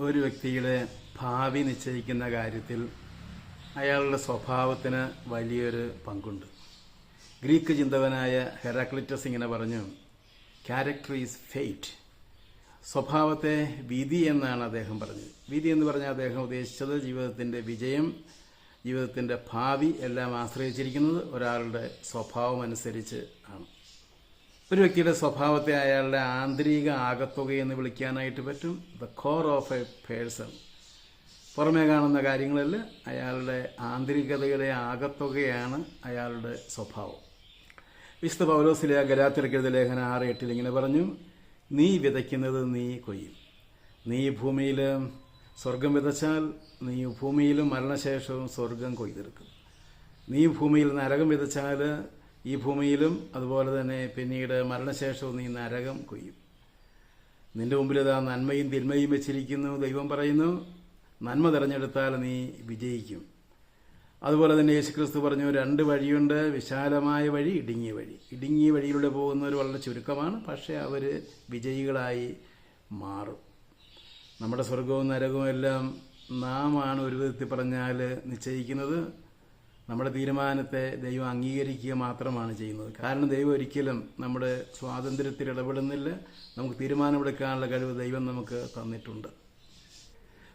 ഒരു വ്യക്തിയുടെ ഭാവി നിശ്ചയിക്കുന്ന കാര്യത്തിൽ അയാളുടെ സ്വഭാവത്തിന് വലിയൊരു പങ്കുണ്ട്. ഗ്രീക്ക് ചിന്തകനായ ഹെറാക്ലിറ്റസ് ഇങ്ങനെ പറഞ്ഞു ക്യാരക്ടർ ഈസ് ഫെയ്റ്റ് സ്വഭാവത്തെ വിധി എന്നാണ് അദ്ദേഹം പറഞ്ഞത്. വിധി എന്ന് പറഞ്ഞാൽ അദ്ദേഹം ഉദ്ദേശിച്ചത് ജീവിതത്തിന്റെ വിജയം ജീവിതത്തിന്റെ ഭാവി എല്ലാം ആശ്രയിച്ചിരിക്കുന്നത് ഒരാളുടെ സ്വഭാവം അനുസരിച്ച് ആണ്. ഒരു വ്യക്തിയുടെ സ്വഭാവത്തെ അയാളുടെ ആന്തരിക ആകത്തുക എന്ന് വിളിക്കാനായിട്ട് പറ്റും. The core of a person പുറമേ കാണുന്ന കാര്യങ്ങളിൽ അയാളുടെ ആന്തരികതയുടെ ആകത്തുകയാണ് അയാളുടെ സ്വഭാവം. വിശുദ്ധ പൗലോസിലെ ഗലാത്തിരക്കെഴുത ലേഖന ആറ് എട്ടിൽ ഇങ്ങനെ പറഞ്ഞു നീ വിതയ്ക്കുന്നത് നീ കൊയ്യും. നീ ഭൂമിയിൽ സ്വർഗം വിതച്ചാൽ നീ ഭൂമിയിലും മരണശേഷവും സ്വർഗം കൊയ്തെടുക്കും. നീ ഭൂമിയിൽ നരകം വിതച്ചാൽ ഈ ഭൂമിയിലും അതുപോലെ തന്നെ പിന്നീട് മരണശേഷവും നീ നരകം കൊയ്യും. നിന്റെ മുമ്പിൽ ഇതാ നന്മയും തിന്മയും വെച്ചിരിക്കുന്നു ദൈവം പറയുന്നു. നന്മ തിരഞ്ഞെടുത്താൽ നീ വിജയിക്കും. അതുപോലെ തന്നെ യേശുക്രിസ്തു പറഞ്ഞു രണ്ട് വഴിയുണ്ട് വിശാലമായ വഴി ഇടുങ്ങിയ വഴി. ഇടുങ്ങിയ വഴിയിലൂടെ പോകുന്നവർ വളരെ ചുരുക്കമാണ് പക്ഷേ അവർ വിജയികളായി മാറും. നമ്മുടെ സ്വർഗവും നരകവും എല്ലാം നാമാണ് ഒരു വിധത്തിൽ പറഞ്ഞാൽ നിശ്ചയിക്കുന്നത്. നമ്മുടെ തീരുമാനത്തെ ദൈവം അംഗീകരിക്കുക മാത്രമാണ് ചെയ്യുന്നത്. കാരണം ദൈവം ഒരിക്കലും നമ്മുടെ സ്വാതന്ത്ര്യത്തിൽ ഇടപെടുന്നില്ല. നമുക്ക് തീരുമാനമെടുക്കാനുള്ള കഴിവ് ദൈവം നമുക്ക് തന്നിട്ടുണ്ട്.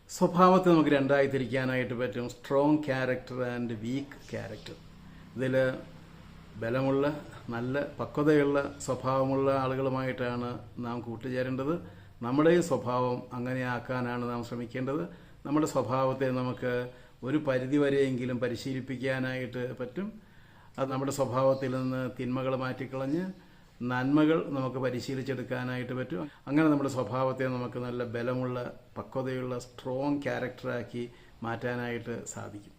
സ്വഭാവത്തെ നമുക്ക് രണ്ടായി തിരിക്കാനായിട്ട് പറ്റും. Strong character and weak character ഇതിൽ ബലമുള്ള നല്ല പക്വതയുള്ള സ്വഭാവമുള്ള ആളുകളുമായിട്ടാണ് നാം കൂട്ടുചേരേണ്ടത്. നമ്മുടെയും സ്വഭാവം അങ്ങനെയാക്കാനാണ് നാം ശ്രമിക്കേണ്ടത്. നമ്മുടെ സ്വഭാവത്തെ നമുക്ക് ഒരു പരിധിവരെയെങ്കിലും പരിശീലിപ്പിക്കാനായിട്ട് പറ്റും. അത് നമ്മുടെ സ്വഭാവത്തിൽ നിന്ന് തിന്മകൾ മാറ്റിക്കളഞ്ഞ് നന്മകൾ നമുക്ക് പരിശീലിച്ചെടുക്കാനായിട്ട് പറ്റും. അങ്ങനെ നമ്മുടെ സ്വഭാവത്തെ നമുക്ക് നല്ല ബലമുള്ള പക്വതയുള്ള സ്ട്രോങ് ക്യാരക്ടറാക്കി മാറ്റാനായിട്ട് സാധിക്കും.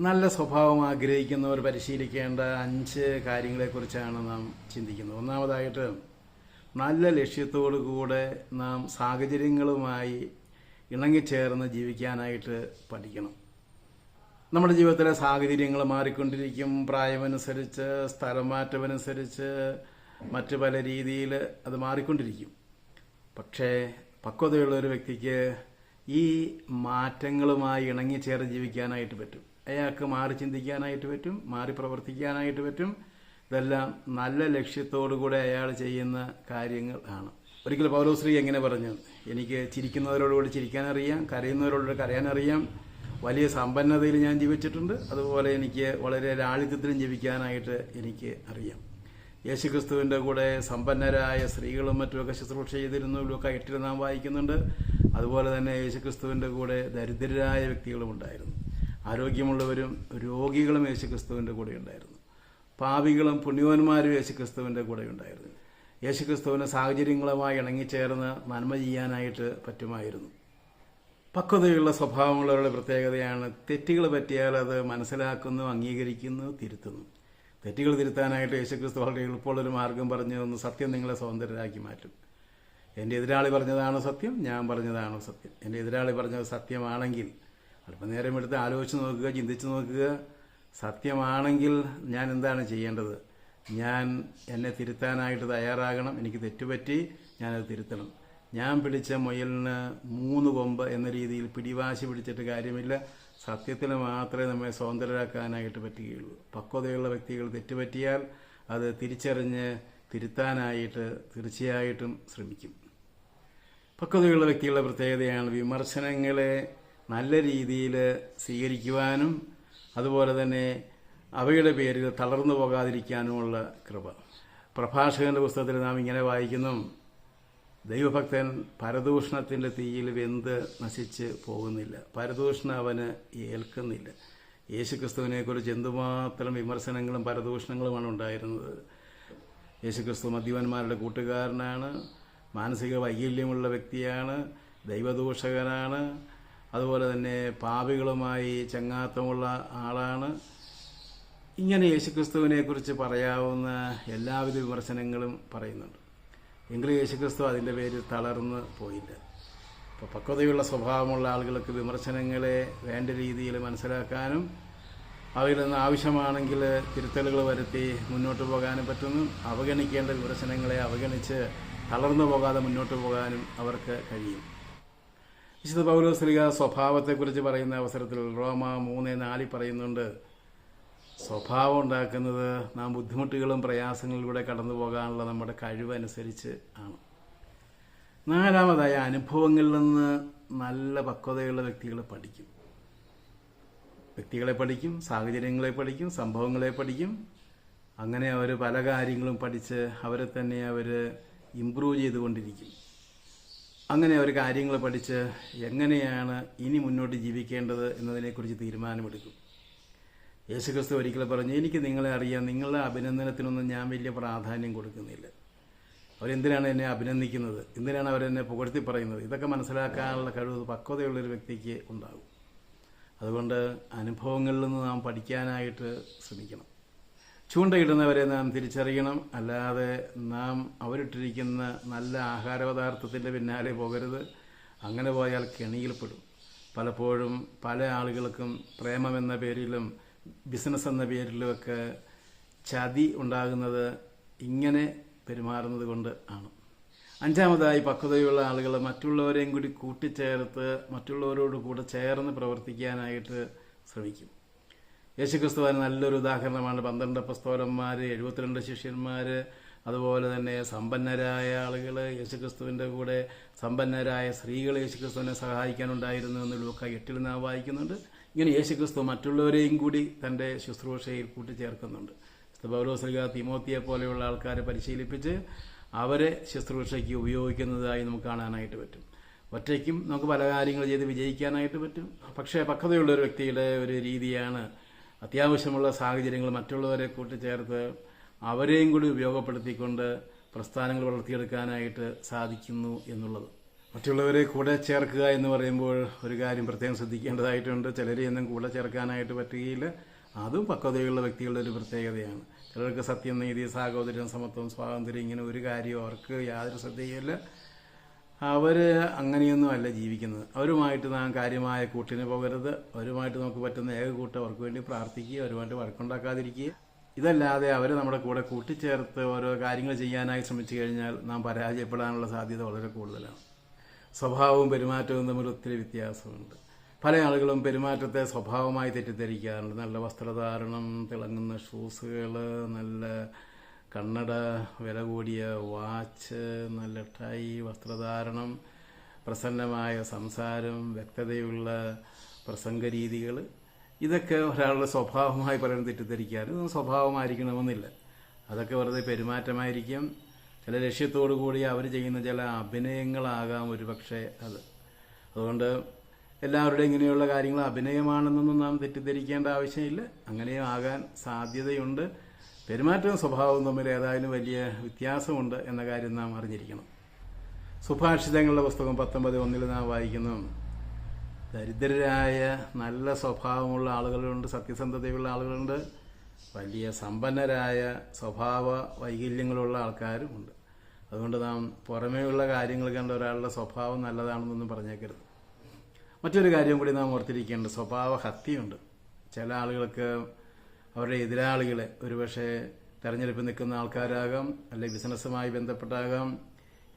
നല്ല സ്വഭാവം ആഗ്രഹിക്കുന്നവർ പരിശീലിക്കേണ്ട അഞ്ച് കാര്യങ്ങളെക്കുറിച്ചാണ് നാം ചിന്തിക്കുന്നത്. ഒന്നാമതായിട്ട് നല്ല ലക്ഷ്യത്തോടു കൂടെ നാം സാഹചര്യങ്ങളുമായി ഇണങ്ങിച്ചേർന്ന് ജീവിക്കാനായിട്ട് പഠിക്കണം. നമ്മുടെ ജീവിതത്തിലെ സാഹചര്യങ്ങൾ മാറിക്കൊണ്ടിരിക്കും. പ്രായമനുസരിച്ച് സ്ഥലം മാറ്റമനുസരിച്ച് മറ്റു പല രീതിയിൽ അത് മാറിക്കൊണ്ടിരിക്കും. പക്ഷേ പക്വതയുള്ള ഒരു വ്യക്തിക്ക് ഈ മാറ്റങ്ങളുമായി ഇണങ്ങിച്ചേർന്ന് ജീവിക്കാനായിട്ട് പറ്റും. അയാൾക്ക് മാറി ചിന്തിക്കാനായിട്ട് പറ്റും മാറി പ്രവർത്തിക്കാനായിട്ട് പറ്റും. ഇതെല്ലാം നല്ല ലക്ഷ്യത്തോടുകൂടെ അയാൾ ചെയ്യുന്ന കാര്യങ്ങൾ ആണ്. ഒരിക്കൽ പൗലോശ്രീ എങ്ങനെ പറഞ്ഞു? എനിക്ക് ചിരിക്കുന്നവരോടുകൂടി ചിരിക്കാനറിയാം കരയുന്നവരോടുകൂടി കരയാനറിയാം വലിയ സമ്പന്നതയിൽ ഞാൻ ജീവിച്ചിട്ടുണ്ട്. അതുപോലെ എനിക്ക് വളരെ ലാളിത്യത്തിലും ജീവിക്കാനായിട്ട് എനിക്ക് അറിയാം. യേശുക്രിസ്തുവിന്റെ കൂടെ സമ്പന്നരായ സ്ത്രീകളും മറ്റുമൊക്കെ ശുശ്രൂഷ ചെയ്തിരുന്നവരുമൊക്കെ എട്ടിൽ നാം വായിക്കുന്നുണ്ട്. അതുപോലെ തന്നെ യേശുക്രിസ്തുവിന്റെ കൂടെ ദരിദ്രരായ വ്യക്തികളും ഉണ്ടായിരുന്നു. ആരോഗ്യമുള്ളവരും രോഗികളും യേശുക്രിസ്തുവിന്റെ കൂടെ ഉണ്ടായിരുന്നു. പാപികളും പുണ്യവാന്മാരും യേശുക്രിസ്തുവിന്റെ കൂടെ ഉണ്ടായിരുന്നു. യേശുക്രിസ്തുവിന് സാഹചര്യങ്ങളുമായി ഇണങ്ങിച്ചേർന്ന് നന്മ ചെയ്യാനായിട്ട് പറ്റുമായിരുന്നു. പക്വതയുള്ള സ്വഭാവമുള്ളവരുടെ പ്രത്യേകതയാണ് തെറ്റുകൾ പറ്റിയാൽ അത് മനസ്സിലാക്കുന്നു അംഗീകരിക്കുന്നു തിരുത്തുന്നു. തെറ്റുകൾ തിരുത്താനായിട്ട് യേശുക്രിസ്തു വളരെ എളുപ്പമുള്ളൊരു മാർഗം പറഞ്ഞു ഒന്ന് സത്യം നിങ്ങളെ സ്വതന്ത്രരാക്കി മാറ്റും. എന്റെ എതിരാളി പറഞ്ഞതാണോ സത്യം? ഞാൻ പറഞ്ഞതാണോ സത്യം? എന്റെ എതിരാളി പറഞ്ഞത് സത്യമാണെങ്കിൽ അല്പനേരം എടുത്ത് ആലോചിച്ച് നോക്കുക ചിന്തിച്ച് നോക്കുക. സത്യമാണെങ്കിൽ ഞാൻ എന്താണ് ചെയ്യേണ്ടത്? ഞാൻ എന്നെ തിരുത്താനായിട്ട് തയ്യാറാകണം. എനിക്ക് തെറ്റുപറ്റി ഞാനത് തിരുത്തണം. ഞാൻ പിടിച്ച മുയലിന് മൂന്ന് കൊമ്പ് എന്ന രീതിയിൽ പിടിവാശി പിടിച്ചിട്ട് കാര്യമില്ല. സത്യത്തിൽ മാത്രമേ നമ്മെ സ്വതന്ത്രരാക്കാനായിട്ട് പറ്റുകയുള്ളൂ. പക്വതയുള്ള വ്യക്തികൾ തെറ്റുപറ്റിയാൽ അത് തിരിച്ചറിഞ്ഞ് തിരുത്താനായിട്ട് തീർച്ചയായിട്ടും ശ്രമിക്കും. പക്വതയുള്ള വ്യക്തികളുടെ പ്രത്യേകതയാണ് വിമർശനങ്ങളെ നല്ല രീതിയിൽ സ്വീകരിക്കുവാനും അതുപോലെ തന്നെ അവയുടെ പേരിൽ തളർന്നു പോകാതിരിക്കാനുമുള്ള കൃപ. പ്രഭാഷകന്റെ പുസ്തകത്തിൽ നാം ഇങ്ങനെ വായിക്കുന്നു. ദൈവഭക്തൻ പരദൂഷണത്തിന്റെ തീയിൽ വെന്ത് നശിച്ച് പോകുന്നില്ല. പരദൂഷണം അവന് ഏൽക്കുന്നില്ല. യേശുക്രിസ്തുവിനെക്കുറിച്ച് എന്തുമാത്രം വിമർശനങ്ങളും പരദൂഷണങ്ങളുമാണ് ഉണ്ടായിരുന്നത്. യേശുക്രിസ്തു മദ്യപന്മാരുടെ കൂട്ടുകാരനാണ് മാനസിക വൈകല്യമുള്ള വ്യക്തിയാണ് ദൈവദൂഷകനാണ് അതുപോലെ തന്നെ പാപികളുമായി ചങ്ങാത്തമുള്ള ആളാണ്. ഇങ്ങനെ യേശുക്രിസ്തുവിനെക്കുറിച്ച് പറയാവുന്ന എല്ലാവിധ വിമർശനങ്ങളും പറയുന്നുണ്ട്. എങ്കിലും യേശുക്രിസ്തു അതിന്റെ പേരിൽ തളർന്ന് പോയില്ല. അപ്പോൾ പക്വതയുള്ള സ്വഭാവമുള്ള ആളുകൾക്ക് വിമർശനങ്ങളെ വേണ്ട രീതിയിൽ മനസ്സിലാക്കാനും അവയിൽ നിന്ന് ആവശ്യമാണെങ്കിൽ തിരുത്തലുകൾ വരുത്തി മുന്നോട്ട് പോകാനും പറ്റുന്നു. അവഗണിക്കേണ്ട വിമർശനങ്ങളെ അവഗണിച്ച് തളർന്നു പോകാതെ മുന്നോട്ട് പോകാനും അവർക്ക് കഴിയും. വിശുദ്ധ പൗലോസ്ലിക സ്വഭാവത്തെക്കുറിച്ച് പറയുന്ന അവസരത്തിൽ റോമ മൂന്ന് നാലിൽ പറയുന്നുണ്ട് സ്വഭാവം ഉണ്ടാക്കുന്നത് നാം ബുദ്ധിമുട്ടുകളും പ്രയാസങ്ങളിലൂടെ കടന്നു പോകാനുള്ള നമ്മുടെ കഴിവനുസരിച്ച് ആണ്. നാലാമതായ അനുഭവങ്ങളിൽ നിന്ന് നല്ല പക്വതയുള്ള വ്യക്തികളെ പഠിക്കും. വ്യക്തികളെ പഠിക്കും സാഹചര്യങ്ങളെ പഠിക്കും സംഭവങ്ങളെ പഠിക്കും. അങ്ങനെ അവർ പല കാര്യങ്ങളും പഠിച്ച് അവരെ തന്നെ അവർ ഇമ്പ്രൂവ് ചെയ്തുകൊണ്ടിരിക്കും. അങ്ങനെ അവർ കാര്യങ്ങൾ പഠിച്ച് എങ്ങനെയാണ് ഇനി മുന്നോട്ട് ജീവിക്കേണ്ടത് എന്നതിനെക്കുറിച്ച് തീരുമാനമെടുക്കും. യേശുക്രിസ്തു ഒരിക്കൽ പറഞ്ഞു എനിക്ക് നിങ്ങളെ അറിയാം നിങ്ങളുടെ അഭിനന്ദനത്തിനൊന്നും ഞാൻ വലിയ പ്രാധാന്യം കൊടുക്കുന്നില്ല. അവരെന്തിനാണ് എന്നെ അഭിനന്ദിക്കുന്നത്? എന്തിനാണ് അവരെന്നെ പുകഴ്ത്തി പറയുന്നത്? ഇതൊക്കെ മനസ്സിലാക്കാനുള്ള കഴിവ് പക്വതയുള്ളൊരു വ്യക്തിക്ക് ഉണ്ടാകും. അതുകൊണ്ട് അനുഭവങ്ങളിൽ നിന്ന് നാം പഠിക്കാനായിട്ട് ശ്രമിക്കണം. ചൂണ്ടയിടുന്നവരെ നാം തിരിച്ചറിയണം. അല്ലാതെ നാം അവരിട്ടിരിക്കുന്ന നല്ല ആഹാരപദാർത്ഥത്തിന്റെ പിന്നാലെ പോകരുത്. അങ്ങനെ പോയാൽ കെണിയിൽപ്പെടും പലപ്പോഴും പല ആളുകൾക്കും പ്രേമം എന്ന പേരിലും ബിസിനസ് എന്ന പേരിലുമൊക്കെ ചതി ഉണ്ടാകുന്നത് ഇങ്ങനെ പെരുമാറുന്നത് കൊണ്ട് ആണ്. അഞ്ചാമതായി പക്വതയുള്ള ആളുകൾ മറ്റുള്ളവരെയും കൂടി കൂട്ടിച്ചേർത്ത് മറ്റുള്ളവരോട് കൂടെ ചേർന്ന് പ്രവർത്തിക്കാനായിട്ട് ശ്രമിക്കും. യേശുക്രിസ്തുവാൻ നല്ലൊരു ഉദാഹരണമാണ്. പന്ത്രണ്ട് പ്രസ്തോലന്മാർ എഴുപത്തിരണ്ട് ശിഷ്യന്മാർ അതുപോലെ തന്നെ സമ്പന്നരായ ആളുകൾ യേശുക്രിസ്തുവിന്റെ കൂടെ സമ്പന്നരായ സ്ത്രീകൾ യേശുക്രിസ്തുവിനെ സഹായിക്കാനുണ്ടായിരുന്നു എന്ന് ലൂക്ക എട്ടിൽ നാം വായിക്കുന്നുണ്ട്. ഇങ്ങനെ യേശുക്രിസ്തു മറ്റുള്ളവരെയും കൂടി തന്റെ ശുശ്രൂഷയിൽ കൂട്ടിച്ചേർക്കുന്നുണ്ട്. പൗലോസ്ലിക തിമോത്തിയെ പോലെയുള്ള ആൾക്കാരെ പരിശീലിപ്പിച്ച് അവരെ ശുശ്രൂഷയ്ക്ക് ഉപയോഗിക്കുന്നതായി നമുക്ക് കാണാനായിട്ട് പറ്റും. ഒറ്റയ്ക്കും നമുക്ക് പല കാര്യങ്ങൾ ചെയ്ത് വിജയിക്കാനായിട്ട് പറ്റും. പക്ഷേ പക്വതയുള്ള ഒരു വ്യക്തിയുടെ ഒരു രീതിയാണ് അത്യാവശ്യമുള്ള സാഹചര്യങ്ങൾ മറ്റുള്ളവരെ കൂട്ടിച്ചേർത്ത് അവരെയും കൂടി ഉപയോഗപ്പെടുത്തിക്കൊണ്ട് പ്രസ്ഥാനങ്ങൾ വളർത്തിയെടുക്കാനായിട്ട് സാധിക്കുന്നു എന്നുള്ളത്. മറ്റുള്ളവരെ കൂടെ ചേർക്കുക എന്ന് പറയുമ്പോൾ ഒരു കാര്യം പ്രത്യേകം ശ്രദ്ധിക്കേണ്ടതായിട്ടുണ്ട്. ചിലരെയൊന്നും കൂടെ ചേർക്കാനായിട്ട് പറ്റുകയില്ല. അതും പക്വതയുള്ള വ്യക്തികളുടെ ഒരു പ്രത്യേകതയാണ്. ചിലർക്ക് സത്യം നീതി സാഹോദര്യം സമത്വം സ്വാതന്ത്ര്യം ഇങ്ങനെ ഒരു കാര്യം അവർക്ക് യാതൊരു ശ്രദ്ധയില്ല അവർ അങ്ങനെയൊന്നും അല്ല ജീവിക്കുന്നത്. അവരുമായിട്ട് നാം കാര്യമായ കൂട്ടിന് പോകരുത്. അവരുമായിട്ട് നമുക്ക് പറ്റുന്ന ഏക കൂട്ട് അവർക്ക് വേണ്ടി പ്രാർത്ഥിക്കുക അവരുമായിട്ട് വഴക്കുണ്ടാക്കാതിരിക്കുക. ഇതല്ലാതെ അവർ നമ്മുടെ കൂടെ കൂട്ടിച്ചേർത്ത് ഓരോ കാര്യങ്ങൾ ചെയ്യാനായി ശ്രമിച്ചു കഴിഞ്ഞാൽ നാം പരാജയപ്പെടാനുള്ള സാധ്യത വളരെ കൂടുതലാണ്. സ്വഭാവവും പെരുമാറ്റവും തമ്മിൽ ഒത്തിരി വ്യത്യാസമുണ്ട്. പല ആളുകളും പെരുമാറ്റത്തെ സ്വഭാവമായി തെറ്റിദ്ധരിക്കാറുണ്ട്. നല്ല വസ്ത്രധാരണം തിളങ്ങുന്ന ഷൂസുകൾ നല്ല കണ്ണട വില കൂടിയ വാച്ച് നല്ല ടൈ വസ്ത്രധാരണം പ്രസന്നമായ സംസാരം വ്യക്തതയുള്ള പ്രസംഗ രീതികൾ. ഇതൊക്കെ ഒരാളുടെ സ്വഭാവമായി പലരും തെറ്റിദ്ധരിക്കാറ് സ്വഭാവമായിരിക്കണമെന്നില്ല. അതൊക്കെ വെറുതെ പെരുമാറ്റമായിരിക്കും. ചില ലക്ഷ്യത്തോടു കൂടി അവർ ചെയ്യുന്ന ചില അഭിനയങ്ങളാകാം ഒരു പക്ഷേ അത്. അതുകൊണ്ട് എല്ലാവരുടെയും ഇങ്ങനെയുള്ള കാര്യങ്ങൾ അഭിനയമാണെന്നൊന്നും നാം തെറ്റിദ്ധരിക്കേണ്ട ആവശ്യമില്ല. അങ്ങനെയും ആകാൻ സാധ്യതയുണ്ട്. പെരുമാറ്റവും സ്വഭാവവും തമ്മിൽ ഏതായാലും വലിയ വ്യത്യാസമുണ്ട് എന്ന കാര്യം നാം അറിഞ്ഞിരിക്കണം. സുഭാഷിതങ്ങളുടെ പുസ്തകം പത്തൊമ്പത് ഒന്നിൽ നാം വായിക്കുന്നു. ദരിദ്രരായ നല്ല സ്വഭാവമുള്ള ആളുകളുണ്ട് സത്യസന്ധതയുള്ള ആളുകളുണ്ട്. വലിയ സമ്പന്നരായ സ്വഭാവ വൈകല്യങ്ങളുള്ള ആൾക്കാരുമുണ്ട്. അതുകൊണ്ട് നാം പുറമേയുള്ള കാര്യങ്ങൾ കണ്ട ഒരാളുടെ സ്വഭാവം നല്ലതാണെന്നൊന്നും പറഞ്ഞേക്കരുത്. മറ്റൊരു കാര്യം കൂടി നാം ഓർത്തിരിക്കേണ്ടത് സ്വഭാവ ഹത്യയുണ്ട് ചില ആളുകൾക്ക് അവരുടെ എതിരാളികളെ ഒരുപക്ഷെ തെരഞ്ഞെടുപ്പ് നിൽക്കുന്ന ആൾക്കാരാകാം അല്ലെങ്കിൽ ബിസിനസ്സുമായി ബന്ധപ്പെട്ടാകാം.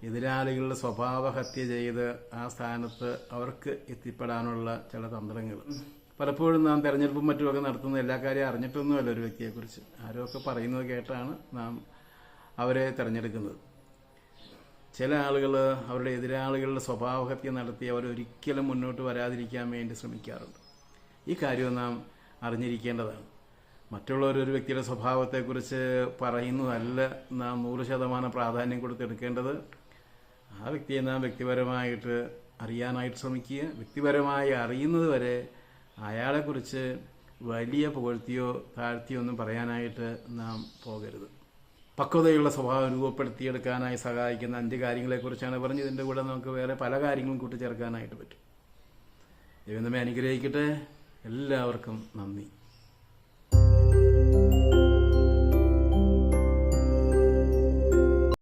എതിരാളികളുടെ സ്വഭാവ ഹത്യ ചെയ്ത് ആ സ്ഥാനത്ത് അവർക്ക് എത്തിപ്പെടാനുള്ള ചില തന്ത്രങ്ങൾ. പലപ്പോഴും നാം തെരഞ്ഞെടുപ്പും മറ്റുമൊക്കെ നടത്തുന്ന എല്ലാ കാര്യം അറിഞ്ഞിട്ടൊന്നുമല്ല ഒരു വ്യക്തിയെക്കുറിച്ച്. ആരൊക്കെ പറയുന്നത് കേട്ടാണ് നാം അവരെ തിരഞ്ഞെടുക്കുന്നത്. ചില ആളുകൾ അവരുടെ എതിരാളികളുടെ സ്വഭാവഹത്യ നടത്തി അവരൊരിക്കലും മുന്നോട്ട് വരാതിരിക്കാൻ വേണ്ടി ശ്രമിക്കാറുണ്ട്. ഈ കാര്യവും നാം അറിഞ്ഞിരിക്കേണ്ടതാണ്. മറ്റുള്ളവർ ഒരു വ്യക്തിയുടെ സ്വഭാവത്തെക്കുറിച്ച് പറയുന്നതല്ല നാം നൂറ് ശതമാനം പ്രാധാന്യം കൊടുത്തെടുക്കേണ്ടത്. ആ വ്യക്തിയെ നാം വ്യക്തിപരമായിട്ട് അറിയാനായിട്ട് ശ്രമിക്കുക. വ്യക്തിപരമായി അറിയുന്നത് വരെ അയാളെക്കുറിച്ച് വലിയ പുകഴ്ത്തിയോ താഴ്ത്തിയോ ഒന്നും പറയാനായിട്ട് നാം പോകരുത്. പക്വതയുള്ള സ്വഭാവം രൂപപ്പെടുത്തിയെടുക്കാനായി സഹായിക്കുന്ന അഞ്ച് കാര്യങ്ങളെക്കുറിച്ചാണ് പറഞ്ഞത്. ഇതിന്റെ കൂടെ നമുക്ക് വേറെ പല കാര്യങ്ങളും കൂട്ടിച്ചേർക്കാനായിട്ട് പറ്റും. ദൈവം നമ്മെ അനുഗ്രഹിക്കട്ടെ. എല്ലാവർക്കും നന്ദി.